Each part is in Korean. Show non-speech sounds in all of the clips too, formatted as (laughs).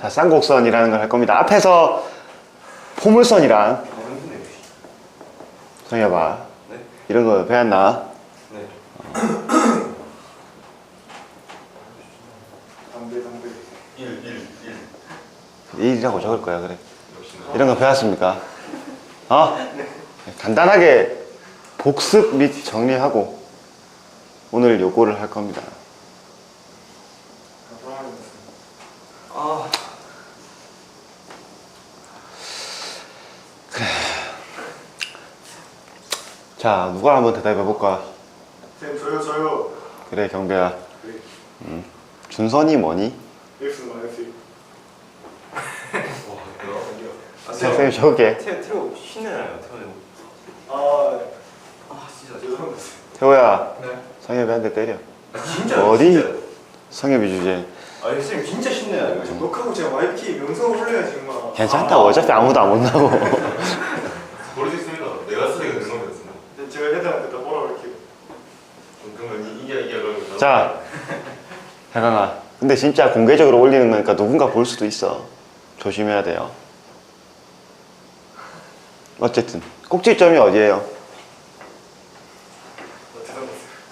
자, 쌍곡선이라는 걸 할 겁니다. 앞에서 포물선이랑 아 힘드네. 정해봐. 네. 이런 거 배웠나? 네. 담배 담배 1, 1, 1. 1이라고 적을 거야, 그래. 이런 거 배웠습니까? 어? 간단하게 복습 및 정리하고 오늘 요거를 할 겁니다. 아. 자, 누가 한번 대답해 볼까? 쌤 저요 저요 그래, 경배야. 네. 준선이 뭐니? X 마이너스 와, 이거. 아, 선생님 적게. 태호, 태호 신내나요, 태호. 아 아, 진짜. 죄송합니다 태호야, 네 성엽이 한대 때려. 아, 진짜. 어디? 진짜. 성엽이 주제. 아, 선생님 진짜 신내나요, 이거. 녹화하고 제가 YP 영상 올려야지 엄마 괜찮다. 어차피 아무도 안 온다고. (laughs) 모를 수 있습니다. 내가 쓰기가 제가 애들한테 다 뭐라 그럴게요 그러면 이- 이게 이게 그러면 자, 태강아. 근데 진짜 공개적으로 올리는 거니까 누군가 볼 수도 있어. 조심해야 돼요. 어쨌든 꼭지점이 어디예요? 어,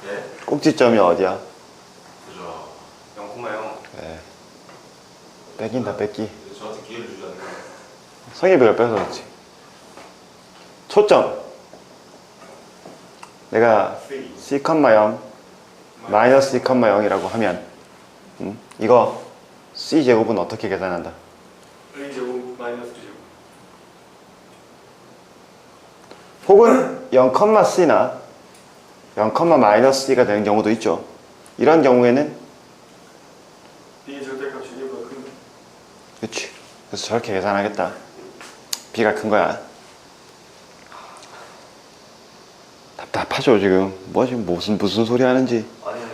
예? 꼭지점이 어디야? 그죠. 0,0. 네. 뺏긴다 뺏기. 저한테 기회를 주지 않는 성엽이가 뺏어졌지. 초점. 내가 C C, 0 마이너스 C, 0이라고 하면 음, 이거 C 제곱은 어떻게 계산한다? A 제곱 마이너스 B 제곱 혹은 0, C나 0, 마이너스 C가 되는 경우도 있죠. 이런 경우에는 B 절대값이 1보다 큰 그렇지. 그래서 저렇게 계산하겠다. B가 큰 거야. 답답하죠 지금. 뭐 지금 무슨 무슨 소리 하는지. 아니, 아니.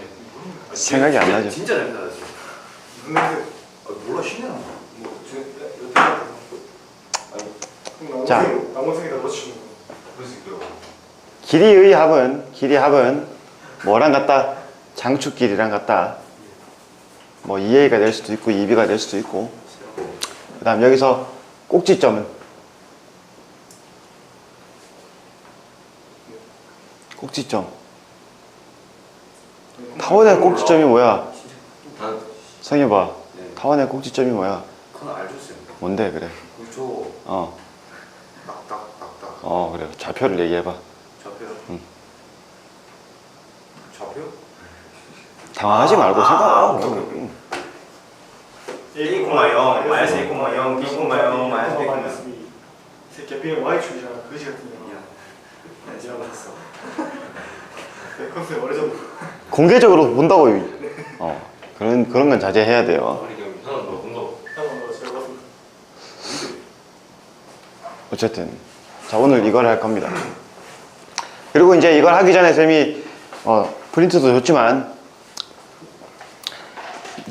생각이 안 나죠. 진짜 냄새 나지. 무슨 냄새 아, 몰라, 신내나. 뭐 제, 여태 아니 자. 남원생 남원생에다 넣어주는 거 그럴 수 있고요. 길이의 합은 길이 합은 뭐랑 같다? 장축 길이랑 같다. 뭐 2a가 될 수도 있고 2b가 될 수도 있고. 그 다음 여기서 꼭지점은 꼭지점. 타원의 꼭지점이 뭐야? 다, 성해봐. 네. 타원의 꼭지점이 뭐야? 그건 알죠, 쌤. 뭔데 그래? 그저 어, 낙딱, 낙딱. 어 그래. 좌표를 얘기해봐. 좌표요? 응. 좌표? 당황하지 말고 아, 생각. 오케이, 응. 1,0, 마이너스 1,0, B, 0, 마이너스 B, 마이너스 B 새끼야 B는 Y축이잖아 그지 같은 년 미안. 네, 제가 내 컨셉 어려졌네 공개적으로 본다고. 어 그런 그런 건 자제해야 돼요. 아니. 한번 더 어쨌든 자 오늘 이걸 할 겁니다. 그리고 이제 이걸 하기 전에 쌤이 어, 프린트도 좋지만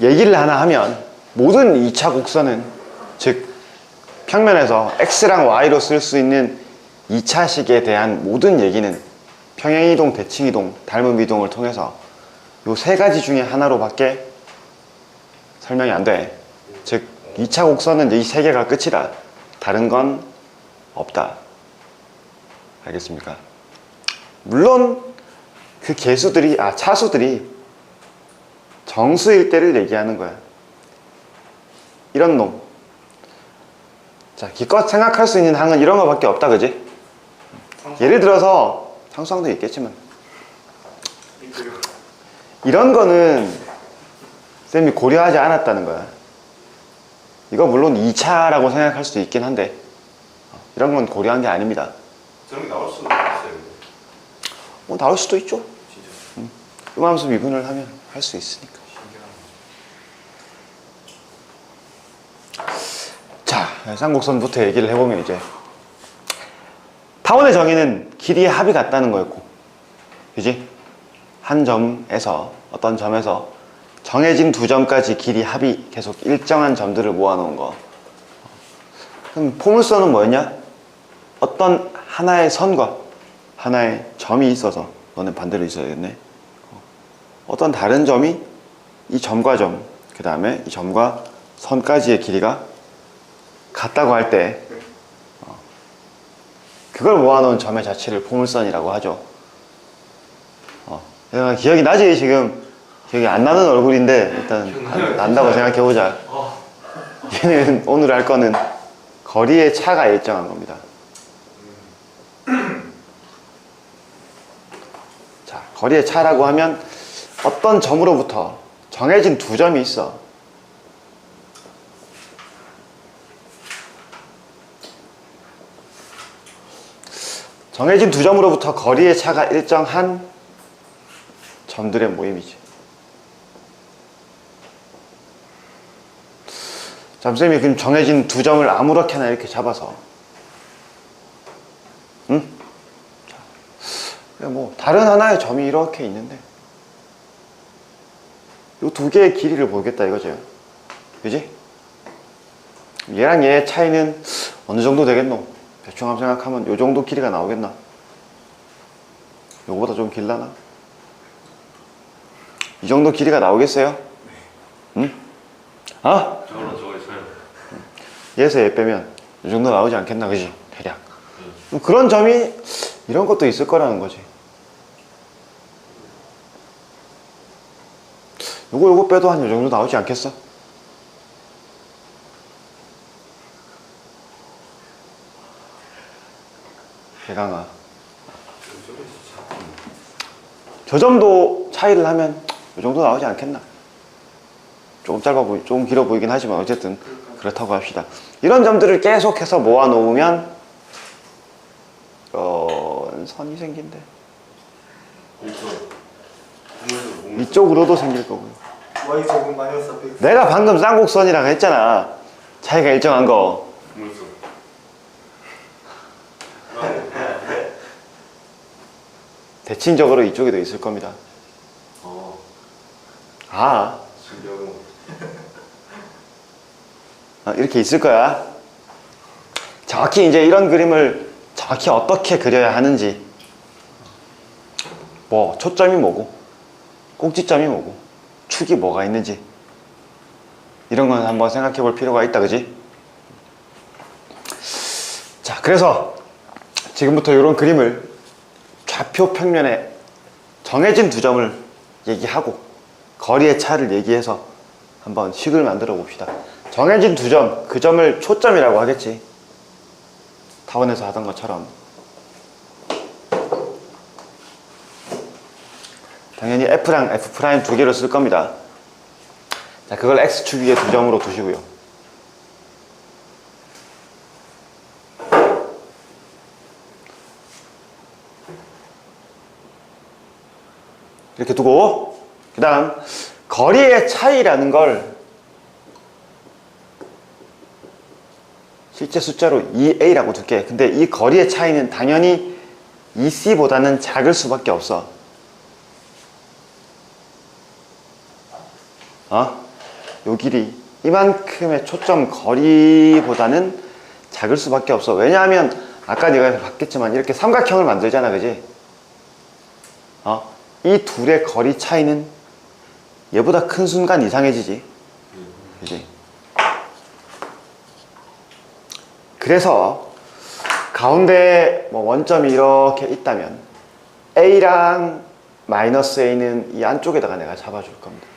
얘기를 하나 하면 모든 2차 곡선은 즉 평면에서 x랑 y로 쓸 수 있는 2차식에 대한 모든 얘기는 평행이동, 대칭이동, 닮은 이동을 통해서 요 세 가지 중에 하나로밖에 설명이 안 돼. 즉 2차 곡선은 이 세 개가 끝이다. 다른 건 없다. 알겠습니까? 물론 그 개수들이 아 차수들이 정수일 때를 얘기하는 거야. 이런 놈. 자, 기껏 생각할 수 있는 항은 이런 거밖에 없다, 그지? 예를 들어서 상수항도 있겠지만 이런 거는 쌤이 고려하지 않았다는 거야. 이거 물론 2차라고 생각할 수도 있긴 한데 어, 이런 건 고려한 게 아닙니다. 저런 게 나올 수는 없어요. 뭐 나올 수도 있죠. 진짜 음함수 미분을 하면 할 수 있으니까. 자, 쌍곡선부터 얘기를 해보면 이제 타원의 정의는 길이의 합이 같다는 거였고, 그지? 한 점에서 어떤 점에서 정해진 두 점까지 길이 합이 계속 일정한 점들을 모아놓은 거. 그럼 포물선은 뭐였냐? 어떤 하나의 선과 하나의 점이 있어서 너는 반대로 있어야겠네. 어떤 다른 점이 이 점과 점, 그 다음에 이 점과 선까지의 길이가 같다고 할때 어, 그걸 모아놓은 점의 자체를 포물선이라고 하죠. 어, 기억이 나지 지금 기억이 안 나는 얼굴인데 일단 안- 난다고 생각해 보자. 얘는 오늘 할 거는 거리의 차가 일정한 겁니다. 자, 거리의 차라고 하면 어떤 점으로부터 정해진 두 점이 있어. 정해진 두 점으로부터 거리의 차가 일정한 점들의 모임이지. 잠쌤이 그럼 정해진 두 점을 아무렇게나 이렇게 잡아서, 응? 뭐 다른 하나의 점이 이렇게 있는데, 이 두 개의 길이를 보겠다 이거죠. 그지? 얘랑 얘의 차이는 어느 정도 되겠노? 대충 한번 생각하면 요 정도 길이가 나오겠나? 요거보다 좀 길라나? 이 정도 길이가 나오겠어요? 응? 아? 저거랑 저거의 차이. 얘에서 얘 빼면 이 정도 나오지 않겠나 그지 대략 그럼 그런 점이 이런 것도 있을 거라는 거지 요거 요거 빼도 한이 정도 나오지 않겠어? 대강아 저 정도 차이를 하면 이 정도 나오지 않겠나? 조금 짧아 보이, 조금 길어 보이긴 하지만 어쨌든 그렇다고 합시다. 이런 점들을 계속해서 모아 놓으면 어, 선이 생긴대. 이쪽으로도 생길 거고요. Y 제곱 마이너스 400 내가 방금 쌍곡선이라고 했잖아. 차이가 일정한 거. 공물선. 대칭적으로 이쪽에도 있을 겁니다. 어, 아. 아, 이렇게 있을 거야. 정확히 이제 이런 그림을 정확히 어떻게 그려야 하는지. 뭐, 초점이 뭐고, 꼭지점이 뭐고, 축이 뭐가 있는지. 이런 건 한번 생각해 볼 필요가 있다, 그지? 자, 그래서 지금부터 이런 그림을 좌표 평면에 정해진 두 점을 얘기하고, 거리의 차를 얘기해서 한번 식을 만들어 봅시다. 정해진 두 점, 그 점을 초점이라고 하겠지. 타원에서 하던 것처럼. 당연히 F랑 F' 두 개로 쓸 겁니다. 자, 그걸 X축 위에 두 점으로 두시고요. 이렇게 두고, 그 다음, 거리의 차이라는 걸 실제 숫자로 2a라고 둘게. 근데 이 거리의 차이는 당연히 2c보다는 작을 수밖에 없어. 어? 요 길이 이만큼의 초점 거리보다는 작을 수밖에 없어. 왜냐하면 아까 네가 봤겠지만 이렇게 삼각형을 만들잖아, 그지? 어? 이 둘의 거리 차이는 얘보다 큰 순간 이상해지지. 그지? 그래서 가운데 뭐 원점이 이렇게 있다면 A랑 마이너스 A는 이 안쪽에다가 내가 잡아줄 겁니다.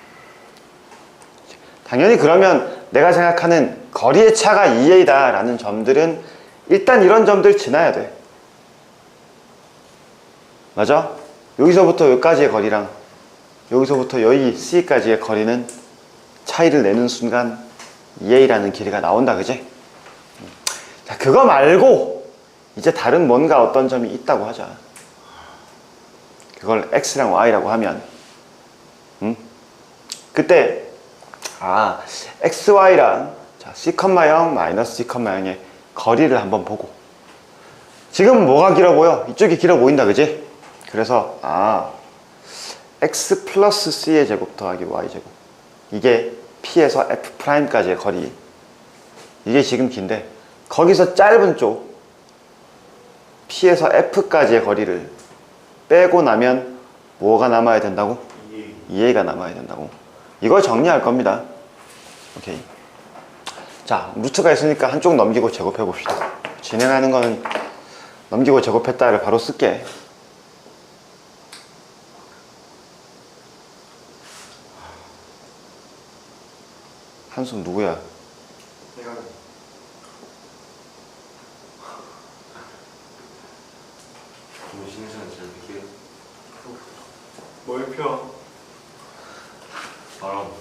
당연히 그러면 내가 생각하는 거리의 차가 2A다 라는 점들은 일단 이런 점들 지나야 돼. 맞아? 여기서부터 여기까지의 거리랑 여기서부터 여기 C까지의 거리는 차이를 내는 순간 2A라는 길이가 나온다, 그지? 자, 그거 말고 이제 다른 뭔가 어떤 점이 있다고 하자. 그걸 X랑 Y라고 하면, 음? 그때, 아, XY랑 자, C,0 마이너스 C,0의 거리를 한번 보고. 지금 뭐가 길어 보여? 이쪽이 길어 보인다, 그지? 그래서, 아, X 플러스 C의 제곱 더하기 Y 제곱. 이게 P에서 F'까지의 거리. 이게 지금 긴데, 거기서 짧은 쪽 P에서 F까지의 거리를 빼고 나면 뭐가 남아야 된다고? 2A가 남아야 된다고. 이걸 정리할 겁니다. 오케이. 자, 루트가 있으니까 한쪽 넘기고 제곱해 봅시다. 진행하는 거는 넘기고 제곱했다를 바로 쓸게. 한숨 누구야? 내가 너무 신선해 잘 볼게요. 뭘 펴? 바람. (laughs)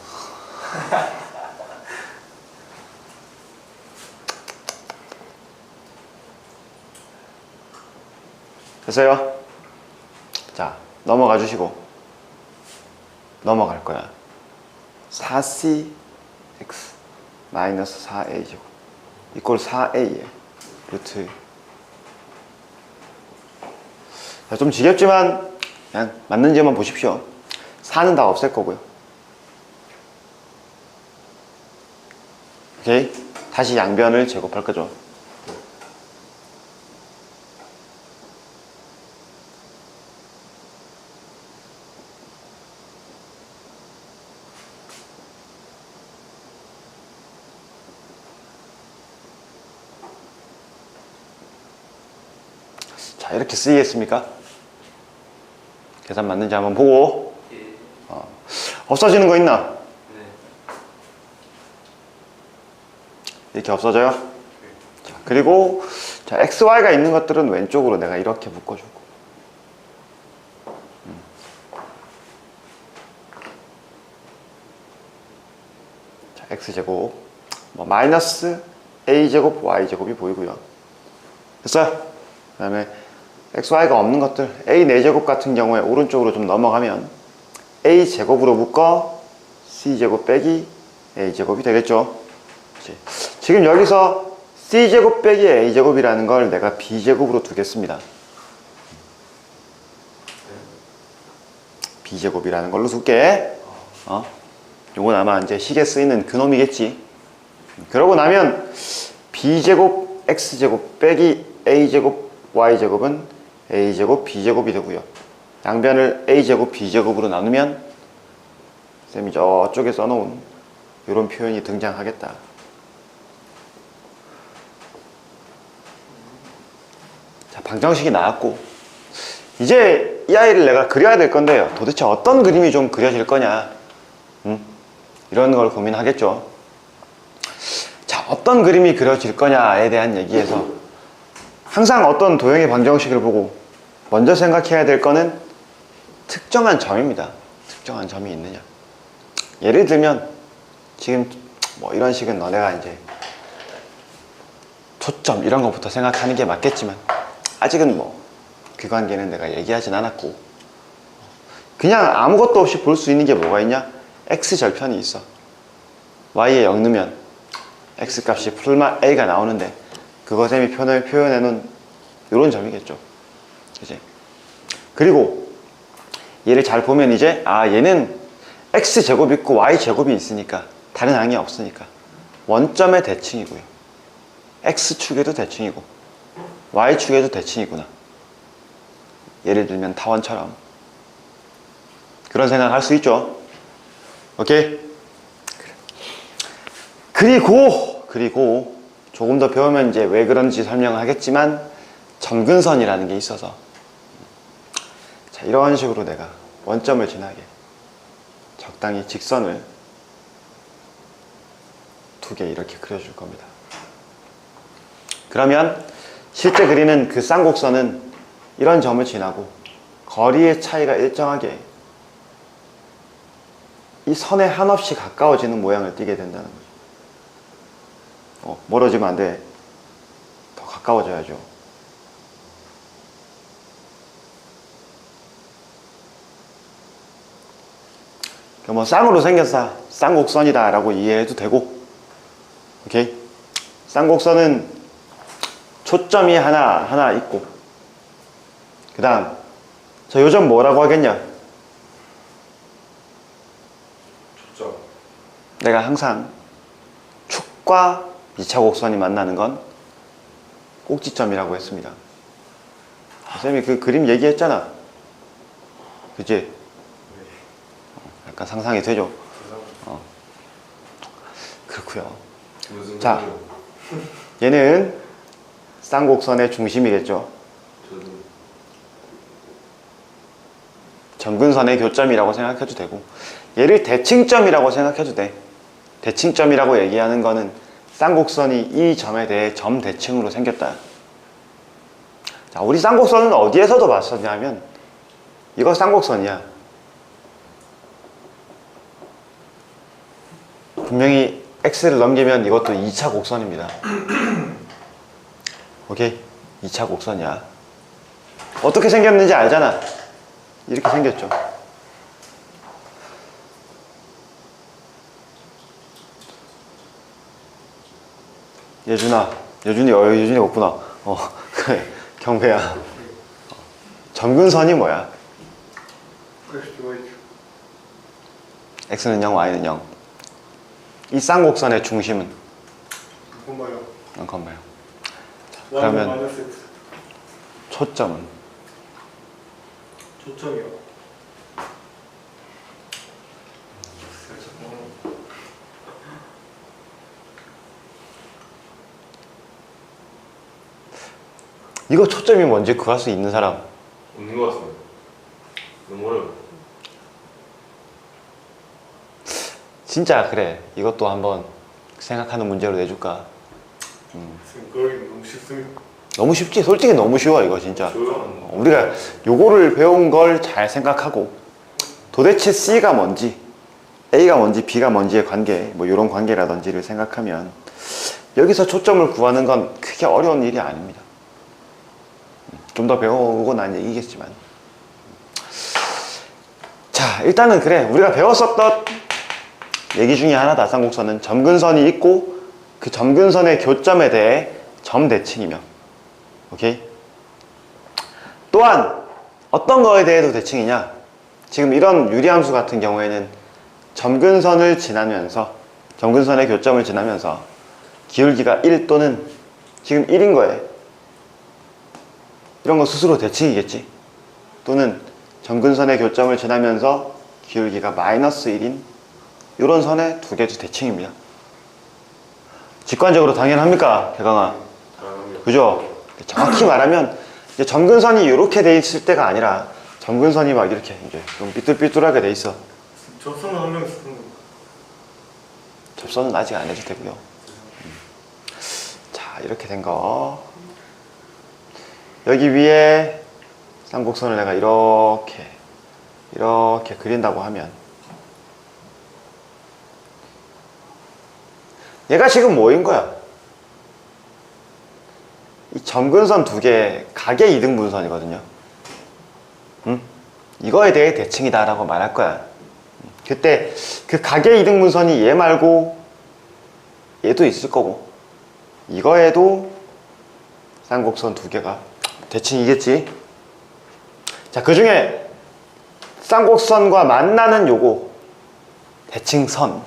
됐어요? 자, 넘어가 주시고 넘어갈 거야. 4cx 마이너스 4a 제곱 이꼴 4a에 루트 자, 좀 지겹지만 그냥 맞는지만 보십시오. 4는 다 없앨 거고요. 오케이? 다시 양변을 제곱할 거죠. 자, 이렇게 쓰이겠습니까? 계산 맞는지 한번 보고 어, 없어지는 거 있나? 이렇게 없어져요? 자, 그리고 자, XY가 있는 것들은 왼쪽으로 내가 이렇게 묶어주고 음. 자, X제곱 뭐 마이너스 A제곱 Y제곱이 보이고요 됐어요? 그 다음에 XY가 없는 것들 A 4제곱 같은 경우에 오른쪽으로 좀 넘어가면 A제곱으로 묶어 C제곱 빼기 A제곱이 되겠죠 그치? 지금 여기서 C제곱 빼기 A제곱이라는 걸 내가 B제곱으로 두겠습니다 B제곱이라는 걸로 둘게 어? 요건 아마 이제 시계 쓰이는 그놈이겠지 그러고 나면 B제곱 X제곱 빼기 A제곱 Y제곱은 A제곱 B제곱이 되고요. 양변을 A제곱 B제곱으로 나누면 쌤이 저쪽에 써놓은 이런 표현이 등장하겠다. 자 방정식이 나왔고 이제 이 아이를 내가 그려야 될 건데요. 도대체 어떤 그림이 좀 그려질 거냐? 음? 이런 걸 고민하겠죠. 자 어떤 그림이 그려질 거냐에 대한 얘기에서 항상 어떤 도형의 방정식을 보고 먼저 생각해야 될 거는 특정한 점입니다. 특정한 점이 있느냐. 예를 들면 지금 뭐 이런 식은 너네가 이제 초점 이런 것부터 생각하는 게 맞겠지만 아직은 뭐 그 관계는 내가 얘기하진 않았고 그냥 아무것도 없이 볼 수 있는 게 뭐가 있냐? x 절편이 있어. y에 0 넣으면 x 값이 풀마 a가 나오는데 그거 쌤이 표현해, 표현해 놓은 이런 점이겠죠. 그지? 그리고 얘를 잘 보면 이제 아 얘는 x 제곱 있고 y 제곱이 있으니까 다른 항이 없으니까 원점의 대칭이고요. x 축에도 대칭이고 y 축에도 대칭이구나. 예를 들면 타원처럼 그런 생각 할 수 있죠. 오케이? 그리고 그리고 조금 더 배우면 이제 왜 그런지 설명하겠지만 점근선이라는 게 있어서 자 이런 식으로 내가 원점을 지나게 적당히 직선을 두 개 이렇게 그려줄 겁니다. 그러면 실제 그리는 그 쌍곡선은 이런 점을 지나고 거리의 차이가 일정하게 이 선에 한없이 가까워지는 모양을 띠게 된다는 거죠. 어, 멀어지면 안 돼. 더 가까워져야죠. 그뭐 쌍으로 생겼어. 쌍곡선이다 라고 이해해도 되고. 오케이? 쌍곡선은 초점이 하나, 하나 있고. 그 다음, 저 요점 뭐라고 하겠냐? 초점. 내가 항상 축과 2차 곡선이 만나는 건 꼭지점이라고 했습니다. 쌤이 그 그림 얘기했잖아. 그지? 어, 약간 상상이 되죠? 어. 그렇고요. 무슨 자. 얘는 쌍곡선의 중심이겠죠. 점근선의 교점이라고 생각해도 되고 얘를 대칭점이라고 생각해도 돼. 대칭점이라고 얘기하는 거는 쌍곡선이 이 점에 대해 점 대칭으로 생겼다. 자, 우리 쌍곡선은 어디에서도 봤었냐면 이거 쌍곡선이야. 분명히 x를 넘기면 이것도 2차 곡선입니다. (clears throat) 오케이? 2차 곡선이야. 어떻게 생겼는지 알잖아. 이렇게 생겼죠. 예준아, 예준이, 어, 예준이 없구나. 어, (laughs) 그래, 경배야. 점근선이 뭐야? X, x는 0, y는 0. 이 쌍곡선의 중심은 콤마요. 잠깐만요. Y는 그러면-. 초점은 초점이요. 이거 초점이 뭔지 구할 수 있는 사람 없는 것 같습니다. 너무 어려워. 진짜 그래. 이것도 한번 생각하는 문제로 내줄까? 지금 그러기 너무 쉽습니다. 너무 쉽지? 솔직히 너무 쉬워 이거 진짜. 조용한 우리가 요거를 배운 걸 잘 생각하고 도대체 C가 뭔지 A가 뭔지 B가 뭔지의 관계 뭐 이런 관계라든지를 생각하면 여기서 초점을 구하는 건 크게 어려운 일이 아닙니다. 좀 더 배우고 난 얘기겠지만 자 일단은 그래 우리가 배웠었던 얘기 중에 하나다 쌍곡선은 점근선이 있고 그 점근선의 교점에 대해 점 대칭이며 오케이 또한 어떤 거에 대해도 대칭이냐? 지금 이런 유리함수 같은 경우에는 점근선을 지나면서 점근선의 교점을 지나면서 기울기가 1 또는 지금 1인 거예요. 이런 거 스스로 대칭이겠지. 또는 점근선의 교점을 지나면서 기울기가 마이너스 1인 이런 선의 두 개도 대칭입니다. 직관적으로 당연합니까, 대강아? 그죠? 정확히 말하면 이제 점근선이 이렇게 돼 있을 때가 아니라 점근선이 막 이렇게 이제 좀 삐뚤삐뚤하게 돼 있어. 접선은 한명 있을 텐데. 접선은 아직 안 해도 되고요. 음. 자 이렇게 된 거. 여기 위에 쌍곡선을 내가 이렇게 이렇게 그린다고 하면 얘가 지금 뭐인 거야? 이 점근선 두 개 각의 이등분선이거든요. 응? 이거에 대해 대칭이다 라고 말할 거야. 그때 그 각의 이등분선이 얘 말고 얘도 있을 거고 이거에도 쌍곡선 두 개가 대칭 이겠지. 자, 그 중에 쌍곡선과 만나는 요거 대칭선,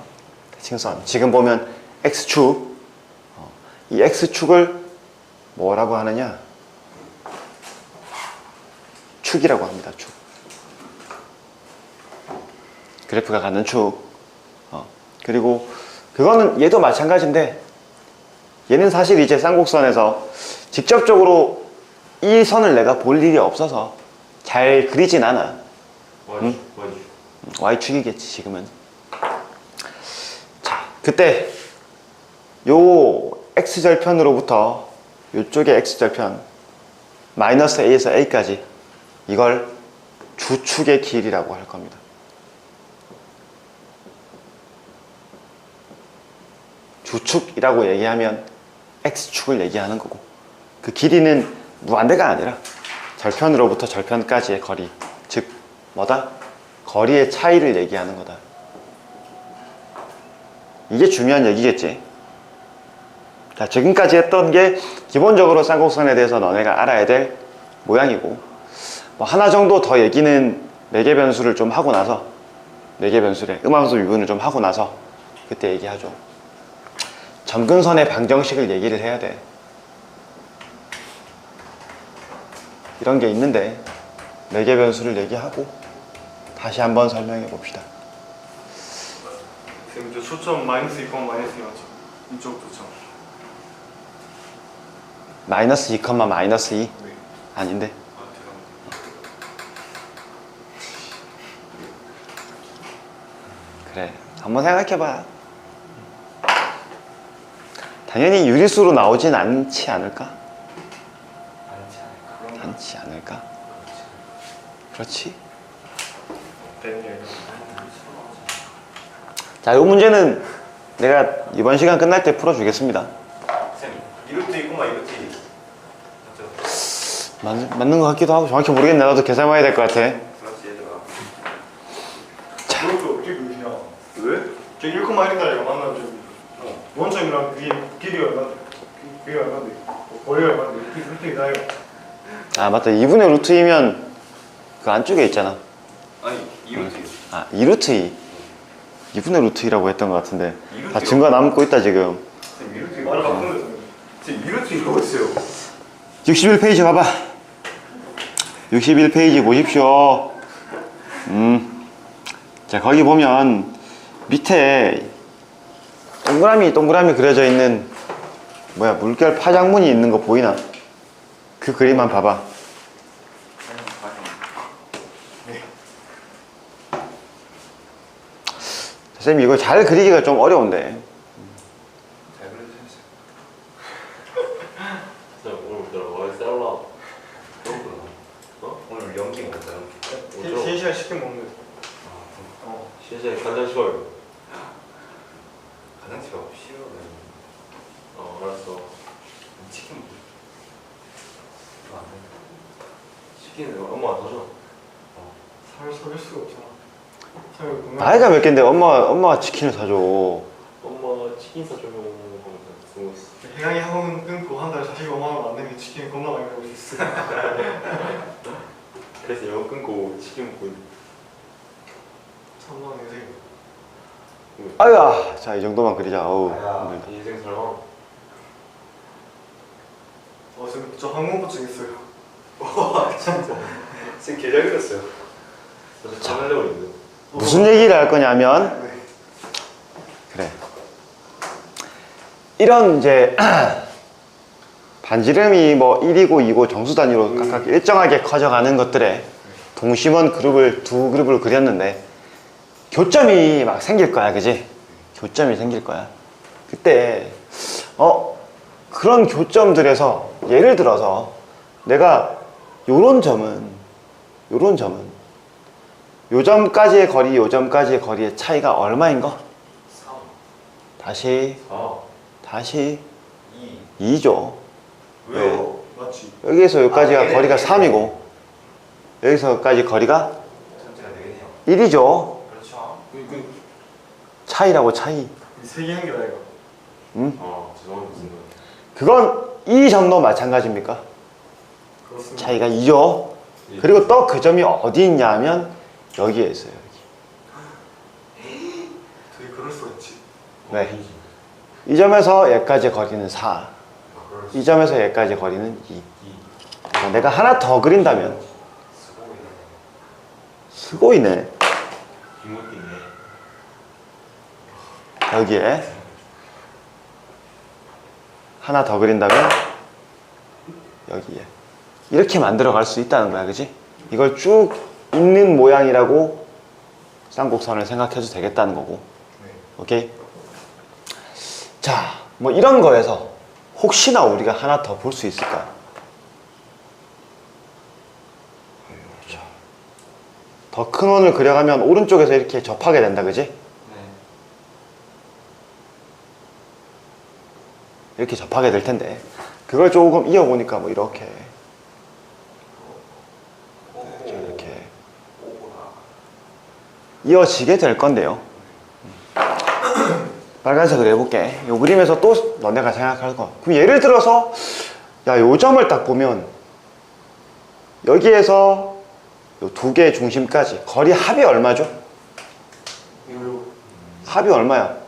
대칭선. 지금 보면 x축, 어, 이 x축을 뭐라고 하느냐? 축이라고 합니다. 축. 그래프가 가는 축. 어, 그리고 그거는 얘도 마찬가지인데 얘는 사실 이제 쌍곡선에서 직접적으로 이 선을 내가 볼 일이 없어서 잘 그리진 않아. 와이주 Y축이겠지 지금은. 자, 그때 요 X절편으로부터 요쪽의 X절편 마이너스 A에서 A까지 이걸 주축의 길이라고 할 겁니다. 주축이라고 얘기하면 X축을 얘기하는 거고 그 길이는 무한대가 아니라 절편으로부터 절편까지의 거리 즉 뭐다? 거리의 차이를 얘기하는 거다. 이게 중요한 얘기겠지. 자, 지금까지 했던 게 기본적으로 쌍곡선에 대해서 너네가 알아야 될 모양이고 뭐 하나 정도 더 얘기는 매개 변수를 좀 하고 나서 매개 변수래 음함수 미분을 좀 하고 나서 그때 얘기하죠. 점근선의 방정식을 얘기를 해야 돼. 이런 게 있는데 매개 변수를 얘기하고 다시 한번 설명해 봅시다. 지금 저 초점 마이너스 2, 마이너스 2 맞죠? 이쪽도 참. 마이너스 2, 마이너스 2 네. 아닌데 아 죄송합니다. 그래 한번 생각해 봐 당연히 유리수로 나오진 않지 않을까? 않지 않을까? 그렇지. 자, 이 문제는 내가 이번 시간 끝날 때 풀어주겠습니다. 쌤 이루트 2, 이루트 2 맞죠? 맞, 맞는 것 같기도 하고 정확히 모르겠네. 나도 계산해봐야 될 것 같아. 그렇지 얘들아 그것도 어떻게 그리냐? 왜? 저 1,1달러가 만나면 저기 원점이랑 그게 길이가 얼마인데? 그게 얼마인데? 거리가 얼마인데? 이렇게 나요. 아, 맞다. 2분의 루트 2면 그 안쪽에 있잖아. 아니 이루트 2 아, 2루트 2. 2분의 루트 2라고 했던 것 같은데. 다 증거 남고 있다, 지금. 쌤 이루트 2 말을 맞아 바꾸면 되잖아요. 쌤 이루트 2 어딨어요? 61페이지 봐봐. 61페이지 보십시오. 음. 자, 거기 보면 밑에 동그라미, 동그라미 그려져 있는 뭐야, 물결 파장문이 있는 거 보이나? 그 그림만 봐봐. 선생님, 이거 잘 그리기가 좀 어려운데. 어? 오늘 연기 먹었다 연기 오늘 3시간 시킨 먹는데. 어. 신세 간장 식어요. 화장실 가고 싫어 어 알았어. 치킨 먹 고 싶어 안 돼. 치킨은 엄마가 사줘. 살 속일 수가 없잖아. 건강. 나이가 몇 갠데 엄마, 엄마가 치킨을 사줘. 엄마 치킨 사주면 하면서 쓰고 있어. 해양이 학원 끊고 한 달에 45만 원안 내면 치킨 겁나 많이 먹을 수 있어. (laughs) 그래서 영어 끊고 치킨 먹고 있는. 3만 원 인생. 아유야. 자, 이 정도만 그리자. 어우. 아야. 힘들다. 인생 살아. 어, 지금 저 항공포증 있어요. (laughs) 와 진짜 쌤 계좌 그렸어요 그래서 참으려고 있는데. 무슨 얘기를 할 거냐면, 네. 그래. 이런 이제 (clears throat) 반지름이 뭐 1이고 2고 정수 단위로 각각 일정하게 커져가는 것들에 동심원 그룹을 두 그룹을 그렸는데 교점이 막 생길 거야, 그지? 교점이 생길 거야. 그때 어 그런 교점들에서 예를 들어서 내가 요런 점은 요런 점은 요 점까지의 거리, 요 점까지의 거리의 차이가 얼마인 거? 3 다시 아. 다시 2 2죠. 왜요? 맞지? 여기에서 여기까지가 아, 네네, 거리가 네네. 3이고 여기서 여기까지 거리가 전체가 되겠네요 1이죠. 그렇죠 그, 그, 차이라고 차이. 세개 한게 아이가. 음? 아 죄송합니다. 그건 이 점도 마찬가지입니까? 그렇습니다. 차이가 2죠. 그리고 또 그 점이 어디 있냐 하면 여기에 있어요. 여기. 되게 그럴 수가 있지. 네. 이 점에서 여기까지 거리는 4. 아, 수. 이 점에서 여기까지 거리는 2. 자, 내가 하나 더 그린다면 쓰고 있네. 여기에 하나 더 그린다면 여기에. 이렇게 만들어 갈 수 있다는 거야 그지? 이걸 쭉 있는 모양이라고 쌍곡선을 생각해도 되겠다는 거고. 네. 오케이? 자 뭐 이런 거에서 혹시나 우리가 하나 더 볼 수 있을까? 더 큰 원을 그려가면 오른쪽에서 이렇게 접하게 된다 그지 이렇게 접하게 될 텐데. 그걸 조금 이어보니까 뭐 이렇게. 자, 이렇게. 이어지게 될 건데요. 빨간색으로 해볼게. 이 그림에서 또 너네가 생각할 거. 그럼 예를 들어서 야요 점을 딱 보면 여기에서 요두 개의 중심까지 거리 합이 얼마죠? 이거 합이 얼마야?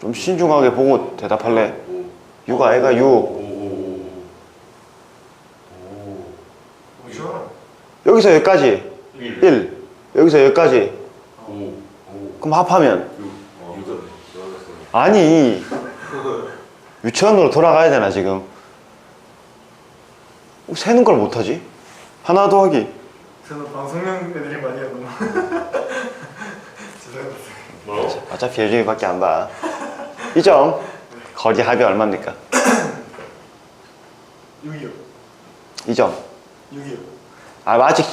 좀 신중하게 보고 대답할래 오. 6 아이가 6 오. 오. 오. 뭐죠? 여기서 여기까지 1. 1 여기서 여기까지 오. 오. 그럼 합하면 육. 어. 아니 유치원으로 돌아가야 되나 지금 어, 세는 걸 못하지? 하나 더하기 저는 방송용 애들이 많이 하는 (laughs) 죄송합니다? 어차피 예준이밖에 안 봐. 2점 거리 합이 얼마입니까? 6이요. 2점. 6이요. 아 아직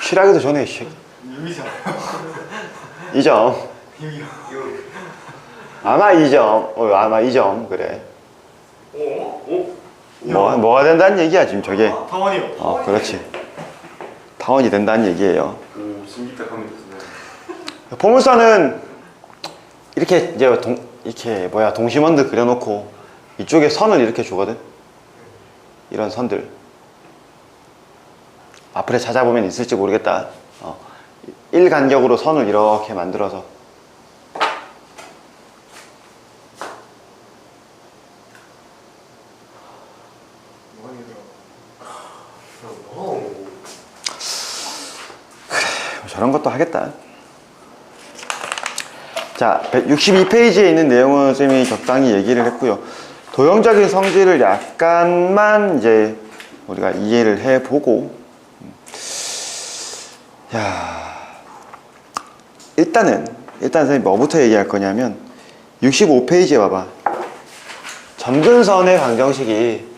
실하기도 전에 씨. 6이잖아 2점. 6이요. 아마 2점. 어, 아마 2점. 그래. 어? 어? 뭐, 뭐가 된다는 얘기야 지금 저게. 타원이요. 어 그렇지. 타원이 된다는 얘기예요. 오 신기딱합니다 보물선은 이렇게 이제 동, 이렇게 뭐야 동심원들 그려놓고 이쪽에 선을 이렇게 주거든 이런 선들 앞으로 찾아보면 있을지 모르겠다 어. 일 간격으로 선을 이렇게 만들어서 있더라 어. 저런 것도 하겠다. 자, 62페이지에 있는 내용은 쌤이 적당히 얘기를 했고요. 도형적인 성질을 약간만 이제 우리가 이해를 해보고, 음. 야, 일단은 일단 쌤이 뭐부터 얘기할 거냐면 65페이지에 봐봐. 점근선의 방정식이